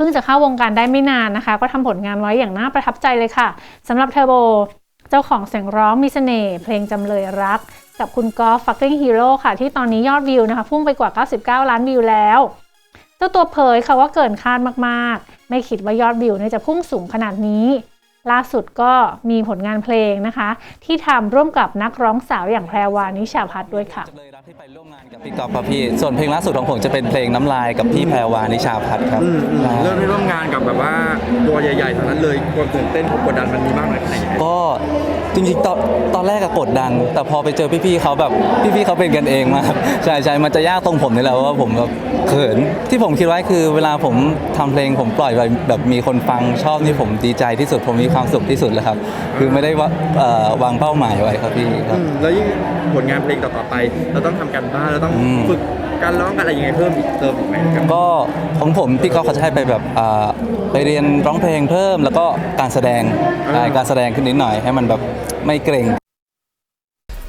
พิ่งจะเข้าวงการได้ไม่นานนะคะ ก็ทำผลงานไว้อย่างน่าประทับใจเลยค่ะสำหรับเทอร์โบ เจ้าของเสียงร้องมีเสน่ห์เพลงจำเลยรัก กับคุณกอล์ฟฟักกิ้งฮีโร่ค่ะ ที่ตอนนี้ยอดวิวนะคะพุ่งไปกว่า 99 ล้านวิวแล้ว เจ้าตัวเผยค่ะว่าเกินคาดมากๆ ไม่คิดว่ายอดวิวเนี่ยจะพุ่งสูงขนาดนี้ ล่าสุดก็มีผลงานเพลงนะคะ ที่ทำร่วมกับนักร้องสาวอย่างแพรวานิชาพัฒน์ด้วยค่ะจำเลยรักที่ไปร่วมงานกับพี่กอล์ฟครับพี่ส่วนเพลงล่าสุดของผมจะเป็นเพลงน้ำลายกับพี่แพรวานิชาพัฒน์ครับอืมอืมใช่เริ่มได้ร่วมงานกับแบบว่าตัวใหญ่ๆทั้งนั้นเลยความตื่นเต้นความกดดันมันมีมากน้อยแค่ไหนยังไงก็จริงๆตอนตอนแรกอะกดดัน แต่พอไปเจอพี่ๆเขาแบบพี่ๆเขาเป็นกันเองมากใช่ใช่มันจะยากตรงผมนี่แหละว่าผมแบบเขินที่ผมคิดไว้คือเวลาผมทำเพลงผมปล่อยไปแบบมีคนฟังชอบนี่ผมดีใจที่สุดผมมีความสุขที่สุดเลยครับ คือไม่ได้ว่าเอ่อวางเป้าหมายไว้ครับพี่ครับอืมแล้วยิ่งผลงานเพลงต่อๆไป เราต้องทำกันบ้านเราต้องอืม ฝึกการร้องกันอะไรยังไงเพิ่มอีกเติมอีกไหมครับ ก็ของผมพี่ก็เขาจะให้ไปแบบอ่าไปเรียนร้องเพลงเพิ่ม แล้วก็การแสดงอ่าใช่การแสดงขึ้นนิดหน่อย ให้มันแบบไม่เกรง